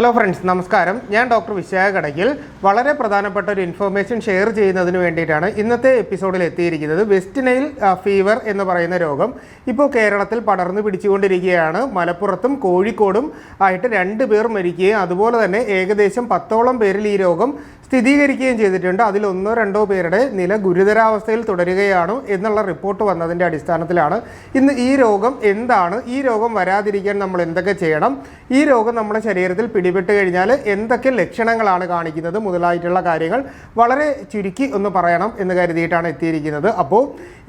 Hello friends നമസ്കാരം. ഞാൻ doctor Vishakha Kadakkal വളരെ പ്രധാനപ്പെട്ട ഒരു ഇൻഫർമേഷൻ ഷെയർ ചെയ്യുന്നതിന് വേണ്ടിയിട്ടാണ് ഇന്നത്തെ എപ്പിസോഡിൽ എത്തിയിരിക്കുന്നത്. വെസ്റ്റ് നൈൽ ഫീവർ എന്ന് പറയുന്ന രോഗം ഇപ്പോൾ കേരളത്തിൽ പടർന്നു പിടിച്ചുകൊണ്ടിരിക്കുകയാണ്. മലപ്പുറത്തും കോഴിക്കോടും ആയിട്ട് രണ്ട് പേർ മരിക്കുകയും അതുപോലെ തന്നെ ഏകദേശം പത്തോളം പേരിൽ ഈ രോഗം സ്ഥിരീകരിക്കുകയും ചെയ്തിട്ടുണ്ട്. അതിൽ ഒന്നോ രണ്ടോ പേരുടെ നില ഗുരുതരാവസ്ഥയിൽ തുടരുകയാണ് എന്നുള്ള റിപ്പോർട്ട് വന്നതിന്റെ അടിസ്ഥാനത്തിലാണ്. ഇന്ന് ഈ രോഗം എന്താണ്? ഈ രോഗം വരാതിരിക്കാൻ നമ്മൾ എന്തൊക്കെ ചെയ്യണം? ഈ രോഗം നമ്മുടെ ശരീരത്തിൽ പിടിപെട്ട് കഴിഞ്ഞാൽ എന്തൊക്കെ ലക്ഷണങ്ങളാണ് കാണിക്കുന്നത്? മുതലായിട്ടുള്ള കാര്യങ്ങൾ വളരെ ചുരുക്കി ഒന്ന് പറയണം എന്ന് കരുതിയിട്ടാണ് എത്തിയിരിക്കുന്നത്. അപ്പോൾ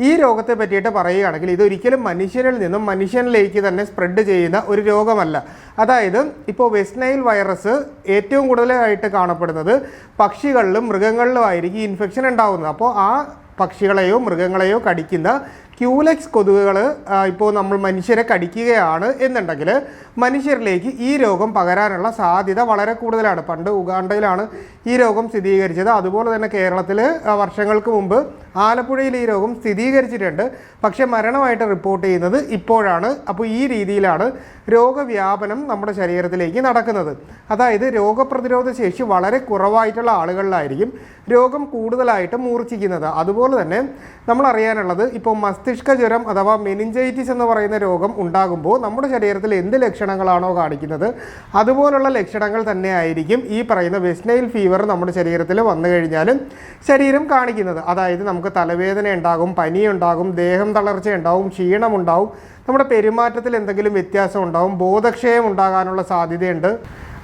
ഈ രോഗത്തെ പറ്റിയിട്ട് പറയുകയാണെങ്കിൽ ഇതൊരിക്കലും മനുഷ്യരിൽ നിന്നും മനുഷ്യനിലേക്ക് തന്നെ സ്പ്രെഡ് ചെയ്യുന്ന ഒരു രോഗമല്ല. അതായത് ഇപ്പോൾ വെസ്റ്റ് നൈൽ വൈറസ് ഏറ്റവും കൂടുതലായിട്ട് കാണപ്പെടുന്നത് പക്ഷികളിലും മൃഗങ്ങളിലും ആയിരിക്കും ഇൻഫെക്ഷൻ ഉണ്ടാകുന്നത് അപ്പോൾ ആ പക്ഷികളെയോ മൃഗങ്ങളെയോ കടിക്കുന്ന ക്യൂലെക്സ് കൊതുകുകൾ ഇപ്പോൾ നമ്മൾ മനുഷ്യരെ കടിക്കുകയാണ് എന്നുണ്ടെങ്കിൽ മനുഷ്യരിലേക്ക് ഈ രോഗം പകരാനുള്ള സാധ്യത വളരെ കൂടുതലാണ്. പണ്ട് ഉഗാണ്ടയിലാണ് ഈ രോഗം സ്ഥിരീകരിച്ചത്. അതുപോലെ തന്നെ കേരളത്തിൽ വർഷങ്ങൾക്ക് മുമ്പ് ആലപ്പുഴയിൽ ഈ രോഗം സ്ഥിരീകരിച്ചിട്ടുണ്ട്. പക്ഷേ മരണമായിട്ട് റിപ്പോർട്ട് ചെയ്യുന്നത് ഇപ്പോഴാണ്. അപ്പോൾ ഈ രീതിയിലാണ് രോഗവ്യാപനം നമ്മുടെ ശരീരത്തിലേക്ക് നടക്കുന്നത്. അതായത് രോഗപ്രതിരോധ ശേഷി വളരെ കുറവായിട്ടുള്ള ആളുകളിലായിരിക്കും രോഗം കൂടുതലായിട്ട് മൂർച്ഛിക്കുന്നത്. അതുപോലെ തന്നെ നമ്മൾ അറിയാനുള്ളത് ഇപ്പോൾ മസ്തിഷ്ക ജ്വരം അഥവാ മെനിഞ്ചൈറ്റിസ് എന്ന് പറയുന്ന രോഗം ഉണ്ടാകുമ്പോൾ നമ്മുടെ ശരീരത്തിൽ എന്ത് ലക്ഷണങ്ങളാണോ കാണിക്കുന്നത് അതുപോലുള്ള ലക്ഷണങ്ങൾ തന്നെ ആയിരിക്കും ഈ പറയുന്ന വെസ്നൈൽ ഫീവർ നമ്മുടെ ശരീരത്തിൽ വന്നു കഴിഞ്ഞാലും ശരീരം കാണിക്കുന്നത്. അതായത് നമുക്ക് തലവേദന ഉണ്ടാകും പനിയുണ്ടാകും ദേഹം തളർച്ച ഉണ്ടാവും ക്ഷീണമുണ്ടാവും നമ്മുടെ പെരുമാറ്റത്തിൽ എന്തെങ്കിലും വ്യത്യാസം ഉണ്ടാവും ബോധക്ഷയം ഉണ്ടാകാനുള്ള സാധ്യതയുണ്ട്.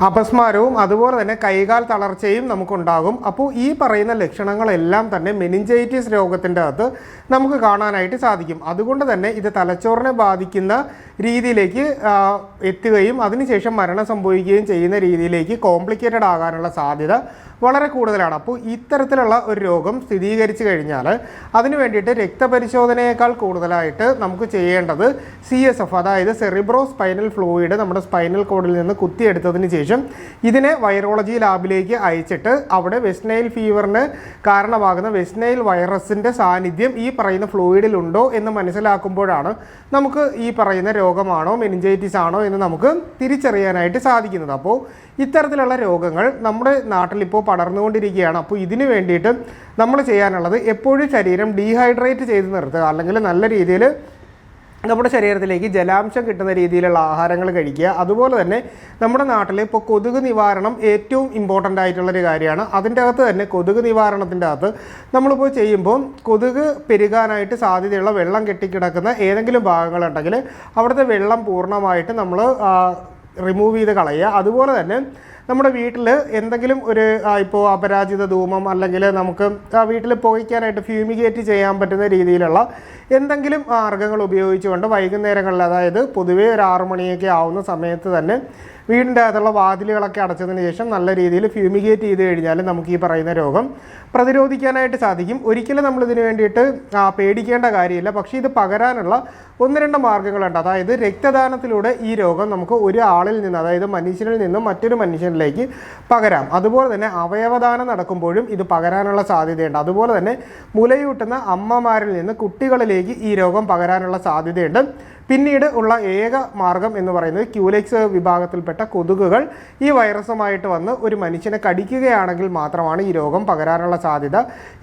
അപസ്മാരവും അതുപോലെ തന്നെ കൈകാൽ തളർച്ചയും നമുക്കുണ്ടാകും. അപ്പോൾ ഈ പറയുന്ന ലക്ഷണങ്ങളെല്ലാം തന്നെ മെനിഞ്ചൈറ്റിസ് രോഗത്തിന്റെ അകത്ത് നമുക്ക് കാണാനായിട്ട് സാധിക്കും. അതുകൊണ്ട് തന്നെ ഇത് തലച്ചോറിനെ ബാധിക്കുന്ന രീതിയിലേക്ക് എത്തുകയും അതിനുശേഷം മരണം സംഭവിക്കുകയും ചെയ്യുന്ന രീതിയിലേക്ക് കോംപ്ലിക്കേറ്റഡ് ആകാനുള്ള സാധ്യത വളരെ കൂടുതലാണ്. അപ്പോൾ ഇത്തരത്തിലുള്ള ഒരു രോഗം സ്ഥിരീകരിച്ചു കഴിഞ്ഞാൽ അതിന് വേണ്ടിയിട്ട് രക്തപരിശോധനയേക്കാൾ കൂടുതലായിട്ട് നമുക്ക് ചെയ്യേണ്ടത് സി എസ് എഫ് അതായത് സെറിബ്രോ സ്പൈനൽ ഫ്ലൂയിഡ് നമ്മുടെ സ്പൈനൽ കോഡിൽ നിന്ന് കുത്തിയെടുത്തതിന് ശേഷം ഇതിനെ വൈറോളജി ലാബിലേക്ക് അയച്ചിട്ട് അവിടെ വെസ്റ്റ്നൈൽ ഫീവറിന് കാരണമാകുന്ന വെസ്റ്റ്നൈൽ വൈറസിന്റെ സാന്നിധ്യം ഈ പറയുന്ന ഫ്ലൂയിഡിൽ ഉണ്ടോ എന്ന് മനസ്സിലാക്കുമ്പോഴാണ് നമുക്ക് ഈ പറയുന്ന രോഗമാണോ മെനിഞ്ചൈറ്റിസ് ആണോ എന്ന് നമുക്ക് തിരിച്ചറിയാനായിട്ട് സാധിക്കുന്നത്. അപ്പോൾ ഇത്തരത്തിലുള്ള രോഗങ്ങൾ നമ്മുടെ നാട്ടിൽ ഇപ്പോൾ പടർന്നുകൊണ്ടിരിക്കുകയാണ്. അപ്പോൾ ഇതിന് വേണ്ടിയിട്ട് നമ്മൾ ചെയ്യാനുള്ളത് എപ്പോഴും ശരീരം ഡീഹൈഡ്രേറ്റ് ചെയ്ത് നിർത്തുക. അല്ലെങ്കിൽ നല്ല രീതിയിൽ നമ്മുടെ ശരീരത്തിലേക്ക് ജലാംശം കിട്ടുന്ന രീതിയിലുള്ള ആഹാരങ്ങൾ കഴിക്കുക. അതുപോലെ തന്നെ നമ്മുടെ നാട്ടിൽ ഇപ്പോൾ കൊതുക് നിവാരണം ഏറ്റവും ഇമ്പോർട്ടന്റ് ആയിട്ടുള്ളൊരു കാര്യമാണ്. അതിന്റെ അകത്ത് തന്നെ കൊതുക് നിവാരണത്തിന്റെ അകത്ത് നമ്മളിപ്പോൾ ചെയ്യുമ്പോൾ കൊതുക് പെരുകാനായിട്ട് സാധ്യതയുള്ള വെള്ളം കെട്ടിക്കിടക്കുന്ന ഏതെങ്കിലും ഭാഗങ്ങളുണ്ടെങ്കിൽ അവിടുത്തെ വെള്ളം പൂർണമായിട്ട് നമ്മൾ റിമൂവ് ചെയ്ത് കളയുക. അതുപോലെ തന്നെ നമ്മുടെ വീട്ടിൽ എന്തെങ്കിലും ഒരു ഇപ്പോൾ അപരാജിത ധൂമം അല്ലെങ്കിൽ നമുക്ക് വീട്ടിൽ പോയിക്കാനായിട്ട് ഫ്യൂമിഗേറ്റ് ചെയ്യാൻ പറ്റുന്ന രീതിയിലുള്ള എന്തെങ്കിലും മാർഗങ്ങൾ ഉപയോഗിച്ചുകൊണ്ട് വൈകുന്നേരങ്ങളിൽ അതായത് പൊതുവേ ഒരു ആറു മണിയൊക്കെ ആവുന്ന സമയത്ത് തന്നെ വീടിന്റെ അകത്തുള്ള വാതിലുകളൊക്കെ അടച്ചതിന് ശേഷം നല്ല രീതിയിൽ ഫ്യൂമിഗേറ്റ് ചെയ്ത് കഴിഞ്ഞാൽ നമുക്ക് ഈ പറയുന്ന രോഗം പ്രതിരോധിക്കാനായിട്ട് സാധിക്കും. ഒരിക്കലും നമ്മൾ ഇതിനു വേണ്ടിയിട്ട് പേടിക്കേണ്ട കാര്യമില്ല. പക്ഷേ ഇത് പകരാനുള്ള ഒന്ന് രണ്ട് മാർഗങ്ങളുണ്ട് അതായത് രക്തദാനത്തിലൂടെ ഈ രോഗം നമുക്ക് ഒരാളിൽ നിന്ന് അതായത് മനുഷ്യനിൽ നിന്നും മറ്റൊരു മനുഷ്യനിലേക്ക് പകരാം. അതുപോലെ തന്നെ അവയവദാനം നടക്കുമ്പോഴും ഇത് പകരാനുള്ള സാധ്യതയുണ്ട്. അതുപോലെ തന്നെ മുലയൂട്ടുന്ന അമ്മമാരിൽ നിന്ന് കുട്ടികളിലേക്ക് ഈ രോഗം പകരാനുള്ള സാധ്യതയുണ്ട്. പിന്നീട് ഉള്ള ഏക മാർഗം എന്ന് പറയുന്നത് ക്യൂലെക്സ് വിഭാഗത്തിൽപ്പെട്ട കൊതുകുകൾ ഈ വൈറസുമായിട്ട് വന്ന് ഒരു മനുഷ്യനെ കടിക്കുകയാണെങ്കിൽ മാത്രമാണ് ഈ രോഗം പകരാനുള്ള സാധ്യത.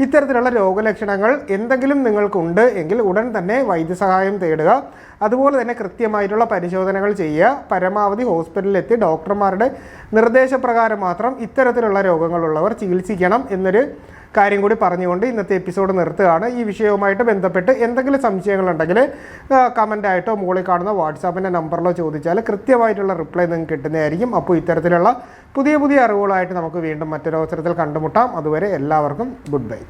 ഇത്തരത്തിലുള്ള രോഗലക്ഷണങ്ങൾ എന്തെങ്കിലും നിങ്ങൾക്കുണ്ട് എങ്കിൽ ഉടൻ തന്നെ വൈദ്യസഹായം തേടുക. അതുപോലെ തന്നെ കൃത്യമായിട്ടുള്ള പരിശോധനകൾ ചെയ്യുക. പരമാവധി ഹോസ്പിറ്റലിലെത്തി ഡോക്ടർമാരുടെ നിർദ്ദേശപ്രകാരം മാത്രം ഇത്തരത്തിലുള്ള രോഗങ്ങളുള്ളവർ ചികിത്സിക്കണം എന്നൊരു കാര്യം കൂടി പറഞ്ഞുകൊണ്ട് ഇന്നത്തെ എപ്പിസോഡ് നിർത്തുകയാണ്. ഈ വിഷയവുമായിട്ട് ബന്ധപ്പെട്ട് എന്തെങ്കിലും സംശയങ്ങളുണ്ടെങ്കിൽ കമന്റായിട്ടോ മുകളിൽ കാണുന്ന വാട്സാപ്പിന്റെ നമ്പറിലോ ചോദിച്ചാൽ കൃത്യമായിട്ടുള്ള റിപ്ലൈ നിങ്ങൾക്ക് കിട്ടുന്നതായിരിക്കും. അപ്പോൾ ഇത്തരത്തിലുള്ള പുതിയ പുതിയ അറിവുകളായിട്ട് നമുക്ക് വീണ്ടും മറ്റൊരു അവസരത്തിൽ കണ്ടുമുട്ടാം. അതുവരെ എല്ലാവർക്കും ഗുഡ് ബൈ